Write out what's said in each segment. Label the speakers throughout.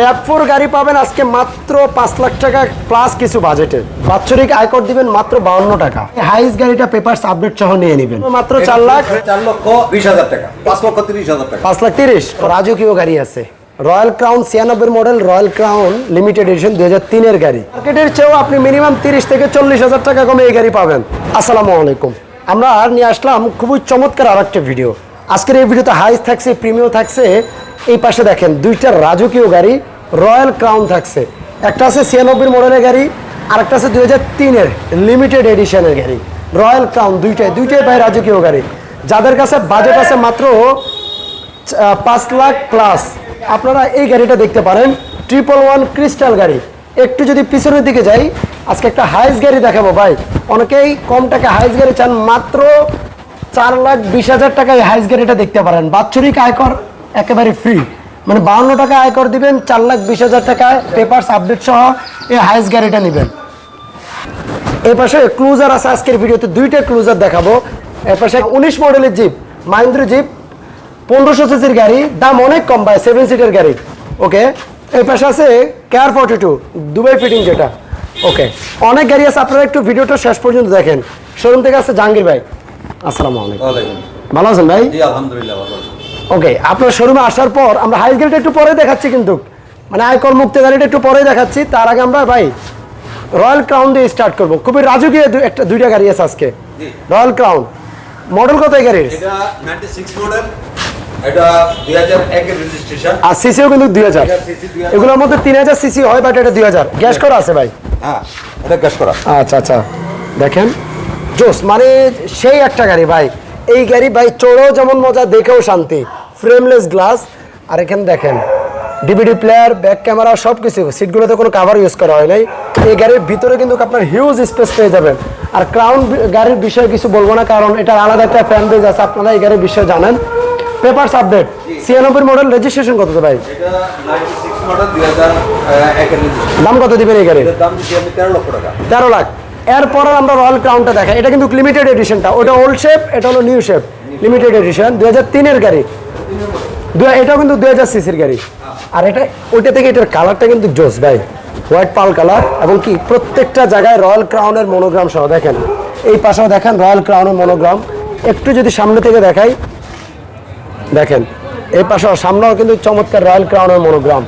Speaker 1: Rap four গাড়ি পাবেন আজকে মাত্র পাঁচ লাখ টাকা প্লাস কিছু বাজেটে বাৎসরিক আয়কর দিবেন মাত্র বাউন্ন টাকা। হাইস গাড়িটা পেপারস আপডেট সহ নিয়ে নেবেন। মাত্র চার লাখ।
Speaker 2: চার লক্ষ বিশ হাজার টাকা। পাঁচ লক্ষ তিরিশ হাজার টাকা।
Speaker 1: পাঁচ লাখ তিরিশ। রাজকীয় গাড়ি আছে। রয়্যাল ক্রাউন ছিয়ানব্বই model royal crown limited edition দুই হাজার তিনের গাড়ি। মার্কেটের চেয়েও আপনি মিনিমাম তিরিশ থেকে চল্লিশ হাজার টাকা কমে এই গাড়ি পাবেন। আসসালামু আলাইকুম। আমরা আর নিয়ে আসলাম খুবই চমৎকার আর একটা ভিডিও আজকের এই ভিডিওতে হাইস থাকছে প্রিমিয়াম থাকছে এই পাশে দেখেন দুইটা রাজকীয় গাড়ি, রয়্যাল ক্রাউন থাকছে। একটা আছে ছিয়ানব্বই মডেলের গাড়ি আর একটা আছে দুই হাজার তিনের লিমিটেড এডিশনের গাড়ি। রয়্যাল ক্রাউন দুইটাই দুইটাই ভাই রাজকীয় গাড়ি। যাদের কাছে বাজেট আছে মাত্র পাঁচ লাখ প্লাস আপনারা এই গাড়িটা দেখতে পারেন ট্রিপল ওয়ান ক্রিস্টাল গাড়ি। একটু যদি পিছনের দিকে যাই, আজকে একটা হাইস গাড়ি দেখাবো ভাই। অনেকেই কম টাকা হাইস গাড়ি চান, মাত্র চার লাখ বিশ হাজার টাকায় হাইস গাড়িটা দেখতে পারেন। বাৎসরিক আয়কর একেবারে ফ্রি মানে বাউন্ন টাকা আয়কর দিবেন চার লাখ বিশ হাজার টাকায় পেপারস আপডেট সহ এই হাইস গাড়িটা নেবেন। এই পাশে ক্লুজার আছে আজকের ভিডিওতে দুইটা ক্লুজার দেখাবো। এর পাশে উনিশ মডেলের জিপ মাহিন্দ্র জিপ পনেরোশো সিসির গাড়ি দাম অনেক কম পায় সেভেন সিটের গাড়ি। ওকে এই পাশে আছে care forty two Dubai fitting যেটা। ওকে অনেক গাড়ি আছে আপনারা একটু ভিডিওটা শেষ পর্যন্ত দেখেন। শোরুম থেকে আছে জাহাঙ্গীর ভাই। আসসালামু আলাইকুম। ভালো আছেন ভাই?
Speaker 2: আলহামদুলিল্লাহ ভালো।
Speaker 1: ওকে আপনার শোরুমে আসার পর আমরা হাইস গাড়িটা একটু পরে দেখাচ্ছি কিন্তু। মানে আয়কর মুক্ত গাড়িটা একটু পরে দেখাচ্ছি। তার আগে আমরা ভাই রয়্যাল ক্রাউন দিয়ে স্টার্ট করব। খুবই রাজকীয় একটা দুইটা গাড়ি আছে আজকে।
Speaker 2: জি।
Speaker 1: রয়্যাল ক্রাউন মডেল কত গাড়ির?
Speaker 2: এটা 96 মডেল এটা 2001 এর রেজিস্ট্রেশন
Speaker 1: আর সিসিও কিন্তু দুই হাজার।
Speaker 2: 2000 cc, 2000
Speaker 1: এগুলোর মধ্যে তিন হাজার সিসি হয় বাট এটা দুই হাজার। গ্যাস করা আছে ভাই?
Speaker 2: হ্যাঁ এটা গ্যাস করা।
Speaker 1: আচ্ছা আচ্ছা। দেখেন। জোস মানে সেই একটা গাড়ি ভাই। এই গাড়ি ভাই চড়েও যেমন মজা দেখেও শান্তি। ফ্রেমলেস গ্লাস আর এখানে দেখেন ডিভিডি প্লেয়ার ব্যাক ক্যামেরা সব কিছু সিটগুলোতে কোনো কাভার ইউজ করা হয় নাই। এই গাড়ির ভিতরে কিন্তু আপনার হিউজ স্পেস পেয়ে যাবেন। আর ক্রাউন গাড়ির বিষয়ে কিছু বলব না কারণ এটা আলাদা একটা ফ্যান বেজ আছে আপনারা এই গাড়ির বিষয়ে জানেন। পেপারস আপডেট ছিয়ানব্বই মডেল রেজিস্ট্রেশন কত ভাই?
Speaker 2: এটা 96 মডেল 2001 এর রেজিস্ট্রেশন
Speaker 1: দাম কত দিবেন এই গাড়ির?
Speaker 2: দাম 13 লক্ষ টাকা।
Speaker 1: তেরো লাখ। এরপর আমরা রয়্যাল ক্রাউনটা দেখাই। এটা কিন্তু লিমিটেড এডিশনটা ওটা ওল্ড শেপ এটা হলো নিউ শেপ লিমিটেড এডিশন দু হাজার তিনের গাড়ি। দু- এটাও কিন্তু দু হাজার সিসির গাড়ি। আর এটা ওইটা থেকে এটার কালারটা কিন্তু জোস ভাই। হোয়াইট পাল কালার এবং কি প্রত্যেকটা জায়গায় রয়্যাল ক্রাউনের মনোগ্রাম সহ দেখেন। এই পাশেও দেখেন রয়্যাল ক্রাউনের মনোগ্রাম একটু যদি সামনে থেকে দেখাই, দেখেন। এই পাশে সামনেও কিন্তু চমৎকার রয়্যাল ক্রাউনের মনোগ্রাম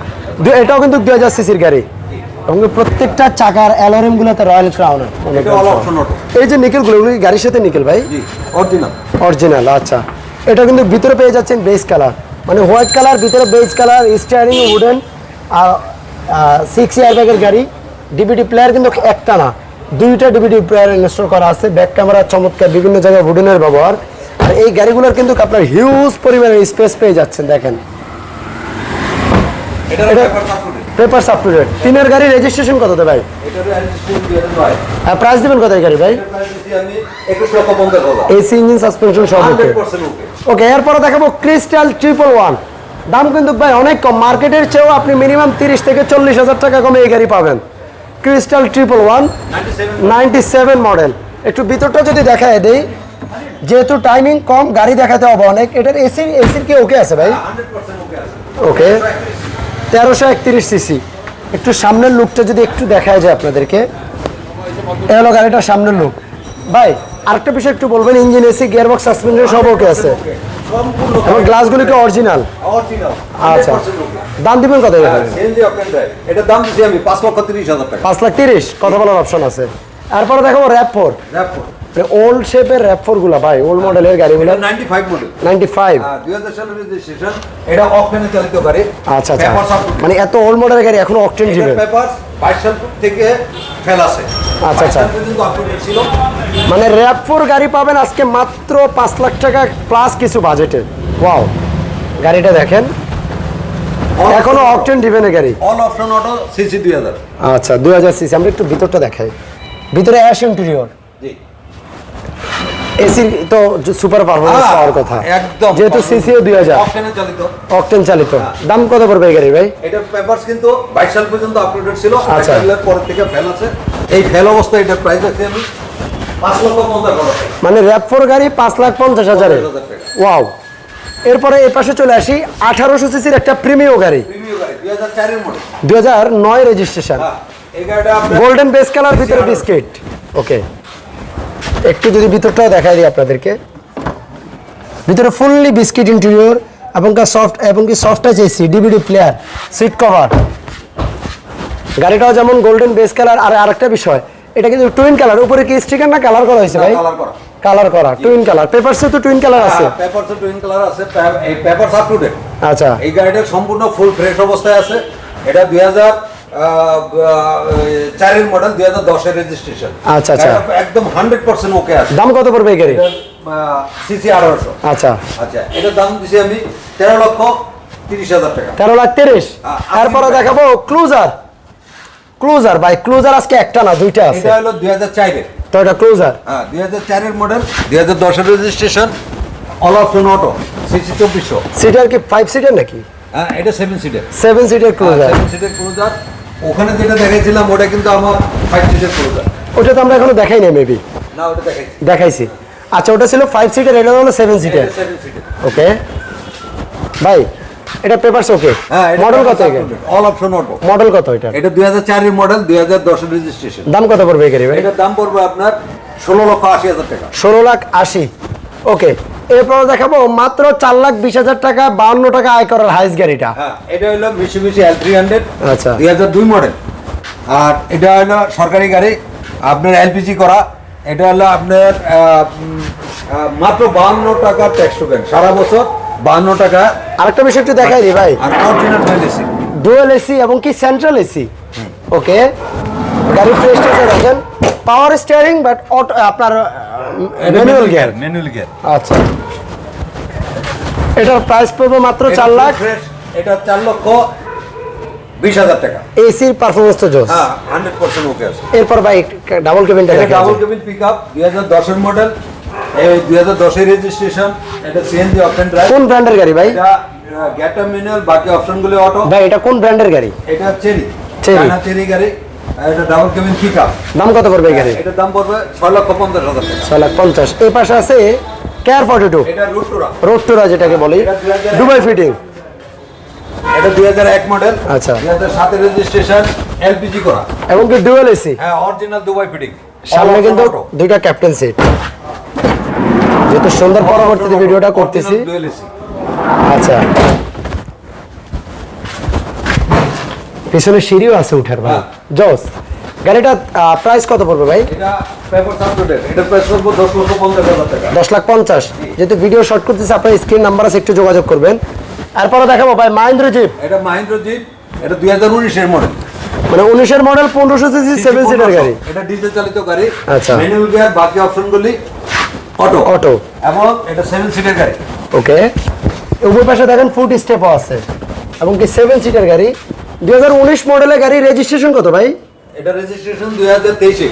Speaker 1: এটাও কিন্তু দু হাজার সিসির গাড়ি। এবং প্রত্যেকটা চাকার অ্যালোরিম গুলোতে রয়্যাল
Speaker 2: অটো
Speaker 1: এই যে নিকেলগুলো গাড়ির সাথে নিকেল ভাই?
Speaker 2: অরিজিনাল
Speaker 1: অরিজিনাল আচ্ছা। এটা কিন্তু ভিতরে পেয়ে যাচ্ছেন বেস কালার মানে হোয়াইট কালার ভিতরে বেস কালার স্টিয়ারিং উডেন আর সিক্স ইয়ার ব্যাগের গাড়ি। ডিভিডি প্লেয়ার কিন্তু একটা না। দুইটা ডিভিডি প্লেয়ার ইনস্টল করা আছে। ব্যাক ক্যামেরা চমৎকার বিভিন্ন জায়গায় উডেনের ব্যবহার। আর এই গাড়িগুলোর কিন্তু আপনার হিউজ পরিমাণের স্পেস পেয়ে যাচ্ছেন দেখেন।
Speaker 2: এটা
Speaker 1: পেপারস আপ টু ডেট তিনের গাড়ি রেজিস্ট্রেশন কত দেয় ভাই
Speaker 2: এটা রেজিস্ট্রেশন 2009
Speaker 1: আর প্রাইস দেবেন কত এই গাড়ি ভাই?
Speaker 2: এটা প্রাইস দিচ্ছি আমি 21 লক্ষ 50 হাজার।
Speaker 1: এসি ইঞ্জিন সাসপেনশন সব ওকে
Speaker 2: 100% ওকে।
Speaker 1: ওকে এরপরে দেখাবো ক্রিস্টাল ট্রিপল ওয়ান দাম কিন্তু ভাই অনেক কম। মার্কেটের চেয়েও আপনি মিনিমাম তিরিশ থেকে চল্লিশ হাজার টাকা কমে এই গাড়ি পাবেন। Crystal triple one
Speaker 2: 97
Speaker 1: ninety seven model একটু ভিতরটা যদি দেখায় দেই যেহেতু টাইমিং কম গাড়ি দেখাতে হবে অনেক। এটার এসি এসির কি ওকে আছে ভাই?
Speaker 2: 100% ওকে আছে।
Speaker 1: ওকে। তেরোশো একত্রিশ সিসি। একটু সামনের লুকটা যদি একটু দেখায় যায় আপনাদেরকে। এ হলো গাড়িটার সামনের লুক। ভাই আরেকটা বিষয় একটু বলবেন ইঞ্জিন এসি গিয়ারবক্স সাসপেনশন সব ওকে আছে? এবং গ্লাসগুলি কি অরিজিনাল আচ্ছা।
Speaker 2: 100%
Speaker 1: দাম দিবেন কত এটা
Speaker 2: সিএনজি অপশন দেয় এটার দাম দিচ্ছি আমি 5 লক্ষ 30 হাজার টাকা।
Speaker 1: পাঁচ লাখ তিরিশ কথা বলার অপশন আছে। এরপরে দেখাবো র্যাপ ফোর
Speaker 2: র্যাপো
Speaker 1: ওল্ড শেপের র্যাপ ফোরগুলা ভাই ওল্ড মডেলের গাড়িগুলো।
Speaker 2: 95 মডেল
Speaker 1: নাইনটি ফাইভ
Speaker 2: আর 2000 সালের রেজিস্ট্রেশন এটা অকটেনে চালিত গাড়ি।
Speaker 1: আচ্ছা আচ্ছা। মানে এত ওল্ড মডেলের গাড়ি এখনও অকটেন জিবে
Speaker 2: পেপার 22 সাল থেকে ফেল আছে।
Speaker 1: আচ্ছা, আচ্ছা।
Speaker 2: 22 সাল পর্যন্ত আপডেট ছিল।
Speaker 1: মানে র্যাপ ফোর গাড়ি পাবেন আজকে মাত্র পাঁচ লাখ টাকা প্লাস কিছু বাজেটে ওয়াও গাড়িটা দেখেন। এখনও অকটেন ডিভেনের গাড়ি।
Speaker 2: অল অপশন অটো সিসি 2000
Speaker 1: আচ্ছা দুই হাজার সিসি আমরা একটু ভিতরটা দেখাই। ভিতরে অ্যাশ ইন্টেরিয়র
Speaker 2: জি
Speaker 1: এসি তো সুপার পারফরমেন্স পাওয়ার কথা।
Speaker 2: একদম।
Speaker 1: যেহেতু সিসিও দুই হাজার।
Speaker 2: অকটেনে চালিত।
Speaker 1: অকটেন চালিত। দাম কত পড়বে এই গাড়ি ভাই?
Speaker 2: এটার পেপারস কিন্তু 22 সাল পর্যন্ত আপডেট ছিল।
Speaker 1: আচ্ছা।
Speaker 2: পর থেকে ফেল আছে। এই ফেল অবস্থায় এটার প্রাইস আছে আমি। 5 লক্ষ 50 হাজার।
Speaker 1: মানে র্যাপ ফোর গাড়ি পাঁচ লাখ পঞ্চাশ হাজারে। ওয়াও এরপরে এ পাশে চলে আসি আঠারোশো সিসির একটা প্রিমিয় গাড়ি।
Speaker 2: দুই হাজার
Speaker 1: নয় রেজিস্ট্রেশন
Speaker 2: হ্যাঁ এই গাড়িটা
Speaker 1: গোল্ডেন বেস কালার ভিতরে বিস্কিট ওকে একটু যদি ভিতরটাও দেখাই দিই আপনাদেরকে। ভিতরে ফুললি বিস্কিট ইন্টেরিয়র এবং সফট এবং কি soft touch AC DVD player seat cover গাড়িটাও যেমন গোল্ডেন বেস কালার আর আরেকটা বিষয় এটা কিন্তু টুইন কালার উপরে কি স্টিকার না কালার করা হয়েছে ভাই?
Speaker 2: কালার করা।
Speaker 1: কালার টুইন কালার পেপারসে তো টুইন কালার আছে।
Speaker 2: পেপার টুইন কালার আছে এই পেপার আপ টু ডেট
Speaker 1: আচ্ছা।
Speaker 2: এই গাড়িটা সম্পূর্ণ ফুল ফ্রেশ অবস্থায় আছে। এটা দুই হাজার চারের মডেল দুই হাজার দশের রেজিস্ট্রেশন
Speaker 1: আচ্ছা, আচ্ছা।
Speaker 2: একদম হান্ড্রেড পার্সেন্ট ওকে আছে।
Speaker 1: দাম কত পড়বে এই গাড়ি?
Speaker 2: সিসি আঠারোশো।
Speaker 1: আচ্ছা।
Speaker 2: আচ্ছা এটার দাম দিছি আমি তেরো লক্ষ তিরিশ হাজার টাকা।
Speaker 1: তেরো লাখ তিরিশ? তারপরে দেখাবো ক্লুজার ক্লুজার ভাই ক্লুজার আজকে একটা না দুইটা আছে।
Speaker 2: এটা হলো দুই হাজার চারের।
Speaker 1: তো এটা ক্লুজার
Speaker 2: হ্যাঁ দুই হাজার চারের মডেল দুই হাজার দশের registration all option auto CC চব্বিশশো।
Speaker 1: সিটার কি ফাইভ সিটার নাকি?
Speaker 2: এটা সেভেন সিটের
Speaker 1: সেভেন সিটার ক্লুজার
Speaker 2: সেভেন সিটের ক্রুজার ওখানে যেটা দেখাইছিলাম ওটা কিন্তু আমার ফাইভ সিটের ক্রুজার
Speaker 1: ওটা তো আমরা এখনও দেখাই নাই মেবি
Speaker 2: না ওটা দেখাইছি।
Speaker 1: দেখাইছি। আচ্ছা ওটা ছিল ফাইভ সিটার এটা হলো সেভেন সিটার ওকে। ভাই এটা পেপারস ওকে
Speaker 2: হ্যাঁ
Speaker 1: মডেল কত এটা
Speaker 2: অল অপশন অটো
Speaker 1: মডেল কত এটা?
Speaker 2: এটা দুই হাজার চারের মডেল দুই হাজার দশের রেজিস্ট্রেশন
Speaker 1: দাম কত পড়বে এই গাড়ি ভাই?
Speaker 2: এটার দাম পড়বে আপনার ষোলো লক্ষ আশি হাজার টাকা।
Speaker 1: ষোলো লাখ আশি। ওকে এরপর দেখাবো মাত্র চার লাখ বিশ হাজার টাকা বাউন্ন টাকা আয় করার হাইস গাড়িটা।
Speaker 2: হ্যাঁ এটা হলো মিশি এল থ্রি হান্ড্রেড
Speaker 1: আচ্ছা।
Speaker 2: দুই হাজার দুই মডেল আর এটা হলো সরকারি গাড়ি আপনার এলপিজি করা। এটা হলো আপনার মাত্র বাহান্ন টাকা ট্যাক্স টোকেন সারা বছর বাহান্ন টাকা।
Speaker 1: আরেকটা বিষয় একটু দেখাই দিই ভাই। ডুয়েল এসি এবং কি সেন্ট্রাল এসি ওকে গাড়ি দেখেন। পাওয়ার স্টিয়ারিং বাট অটো আপনার ম্যানুয়াল গিয়ার
Speaker 2: ম্যানুয়াল গিয়ার
Speaker 1: আচ্ছা। এটার প্রাইস পড়বে মাত্র চার লাখ।
Speaker 2: এটা চার লক্ষ বিশ হাজার টাকা।
Speaker 1: এসির পারফরমেন্স তো জোস।
Speaker 2: হ্যাঁ হান্ড্রেড পার্সেন্ট ওকে আছে।
Speaker 1: এরপর ভাই ডাবল কেবিনটা
Speaker 2: এটা ডাবল কেবিন পিক আপ দুই হাজার দশের মডেল এই দুই হাজার দশের রেজিস্ট্রেশন এটা সিএনজি অপশন ড্রাইভ
Speaker 1: কোন ব্র্যান্ডের গাড়ি ভাই?
Speaker 2: এটা গ্যাটা ম্যানুয়াল বাকি অপশনগুলো অটো
Speaker 1: ভাই এটা কোন ব্র্যান্ডের গাড়ি?
Speaker 2: এটা চেরি। চায়না চেরি গাড়ি। এটা ডাবল কেবিন পিক
Speaker 1: দাম কত পড়বে
Speaker 2: দাম ছয় লক্ষ হাজার
Speaker 1: লাখ এই পাশে আছে কেয়ার
Speaker 2: এটা রুটুরা।
Speaker 1: যেটাকে বলি।
Speaker 2: এটা 2001
Speaker 1: দুবাই ফিটিং
Speaker 2: এটা মডেল
Speaker 1: আচ্ছা।
Speaker 2: দুই হাজার সাতের রেজিস্ট্রেশন এলপিজি করা।
Speaker 1: এবং কি ডুয়েল এসি
Speaker 2: হ্যাঁ অরিজিনাল দুবাই ফিটিং
Speaker 1: সামনে কিন্তু দুইটা ক্যাপ্টেন সিট যেহেতু সুন্দর পরবর্তীতে ভিডিওটা করতেছি। আচ্ছা। পিছনে সিঁড়িও আছে উঠার ভাই।
Speaker 2: হ্যাঁ।
Speaker 1: জস গাড়িটা প্রাইস কত পড়বে ভাই?
Speaker 2: দশ
Speaker 1: লাখ পঞ্চাশ। যেহেতু ভিডিও শর্ট করতেছে আপনার স্ক্রিন নাম্বার আছে একটু যোগাযোগ করবেন। এরপরে দেখাবো ভাই মাহিন্দ্র জিপ
Speaker 2: এটা মাহিন্দ্র জিপ এটা দুই হাজার উনিশের মডেল
Speaker 1: মানে উনিশের মডেল পনেরোশো সিসি সেভেন সিটার গাড়ি।
Speaker 2: এটা ডিজেল চালিত গাড়ি।
Speaker 1: আচ্ছা।
Speaker 2: ম্যানুয়াল গিয়ার বাকি অপশনগুলি অটো
Speaker 1: অটো
Speaker 2: এবং এটা সেভেন সিটের গাড়ি।
Speaker 1: ওকে উপর পাশে দেখেন ফুট স্টেপও আছে। এবং কি সেভেন সিটার গাড়ি? দুই হাজার উনিশ মডেলের গাড়ি রেজিস্ট্রেশন কত ভাই?
Speaker 2: এটা রেজিস্ট্রেশন হাজার তেইশে।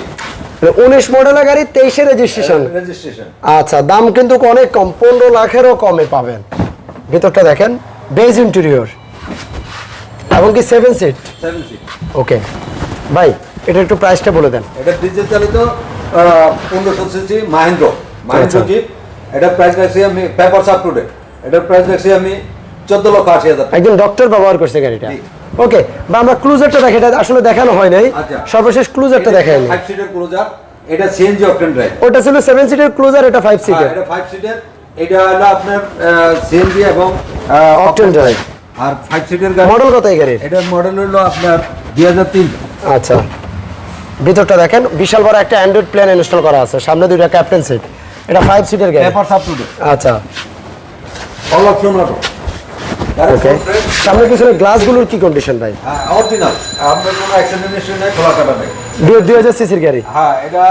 Speaker 1: উনিশ মডেলের গাড়ি তেইশে রেজিস্ট্রেশন
Speaker 2: রেজিস্ট্রেশন
Speaker 1: আচ্ছা দাম কিন্তু অনেক কম পনেরো লাখেরও কমে পাবেন। ভিতরটা দেখেন বেজ ইন্টেরিয়র এবং কি সেভেন সিট ওকে ভাই এটা একটু প্রাইসটা বলে দেন।
Speaker 2: এটা ডিজেল চালিত পনেরোশো সিসি মাহেন্দ্র। মাহেন্দ্র
Speaker 1: আচ্ছা।
Speaker 2: জিপ এটা প্রাইস রাখছি আমি পেপার আপ টু ডেট এটার প্রাইস রাখছি আমি চোদ্দ লক্ষ আশি হাজার
Speaker 1: একজন ডক্টর ব্যবহার করছে গাড়িটা। ওকে বা আমরা ক্লুজারটা দেখি এটা আসলে দেখানো হয় নাই।
Speaker 2: আচ্ছা।
Speaker 1: সর্বশেষ ক্লুজারটা দেখায়নি।
Speaker 2: ফাইভ সিটের ক্রুজার এটা সিএনজি অপটেন ড্রাইভ
Speaker 1: ওটা ছিল সেভেন সিটের ক্লুজার এটা ফাইভ সিটের
Speaker 2: এটা ফাইভ সিটের এটা হলো আপনার সিএনজি এবং
Speaker 1: Octane drive।
Speaker 2: আর ফাইভ সিটের গাড়ি
Speaker 1: মডেল কত এই গাড়ির?
Speaker 2: এটার মডেল হলো আপনার দুই হাজার তিন।
Speaker 1: আচ্ছা। ভিতরটা দেখেন বিশাল বড় একটা অ্যান্ড্রয়েড প্ল্যান ইনস্টল করা আছে। সামনে দুইটা ক্যাপ্টেন সিট এটা ফাইভ সিটের গাড়ি।
Speaker 2: পেপার আপ
Speaker 1: আচ্ছা।
Speaker 2: অল অপশন অটো
Speaker 1: ওকে সামনে পিছনে গ্লাসগুলোর কি কন্ডিশন ভাই?
Speaker 2: অরিজিনাল আপনার কোনো অ্যাক্সিডেন্ট নেই খোলা কাটা নেই
Speaker 1: দুই হাজার সিসির গাড়ি?
Speaker 2: হ্যাঁ এটা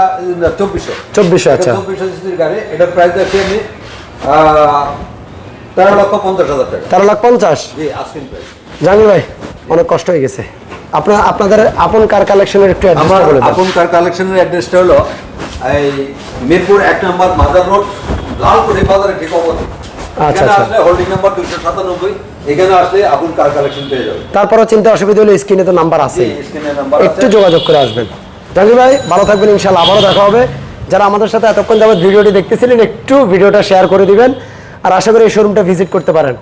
Speaker 2: চব্বিশশো।
Speaker 1: চব্বিশশো আচ্ছা।
Speaker 2: চব্বিশশো সিসির গাড়ি এটার প্রাইস আছে আমি তেরো লক্ষ পঞ্চাশ হাজার টাকা।
Speaker 1: তেরো লাখ পঞ্চাশ?
Speaker 2: জি আজকিন প্রাইস
Speaker 1: জানি ভাই অনেক কষ্ট হয়ে গেছে। আপনার আপনাদের আপন কার কালেকশনের একটু
Speaker 2: আমার
Speaker 1: অ্যাড্রেসটা বলে
Speaker 2: আপন কার কালেকশনের অ্যাড্রেসটা হলো এই মিরপুর এক নম্বর মাজার রোড লালপুরি বাজারে ঠিক অবস্থা
Speaker 1: আচ্ছা, আচ্ছা।
Speaker 2: হোল্ডিং নাম্বার দুশো সাতানব্বই। এখানে আসলে আপন কার কালেকশন পেয়ে যাবে
Speaker 1: তারপরও চিন্তা অসুবিধা হলে স্ক্রিনে তো নাম্বার আছে।
Speaker 2: স্ক্রিনে নাম্বার
Speaker 1: একটু যোগাযোগ করে আসবেন। জানি ভাই ভালো থাকবেন ইনশাল্লাহ আবারও দেখা হবে। যারা আমাদের সাথে এতক্ষণ যাবত ভিডিওটি দেখতেছিলেন একটু ভিডিওটা শেয়ার করে দিবেন। আর আশা করি এই শোরুমটা ভিজিট করতে পারেন।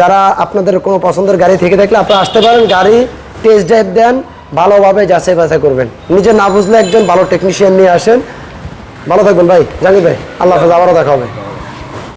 Speaker 1: যারা আপনাদের কোনো পছন্দের গাড়ি থেকে থাকলে আপনারা আসতে পারেন গাড়ি টেস্ট ড্রাইভ দেন ভালোভাবে যাচাই বাছাই করবেন। নিজে না বুঝলে একজন ভালো টেকনিশিয়ান নিয়ে আসেন। ভালো থাকবেন ভাই জানি ভাই আল্লাহ হাফেজ আবারও দেখা হবে।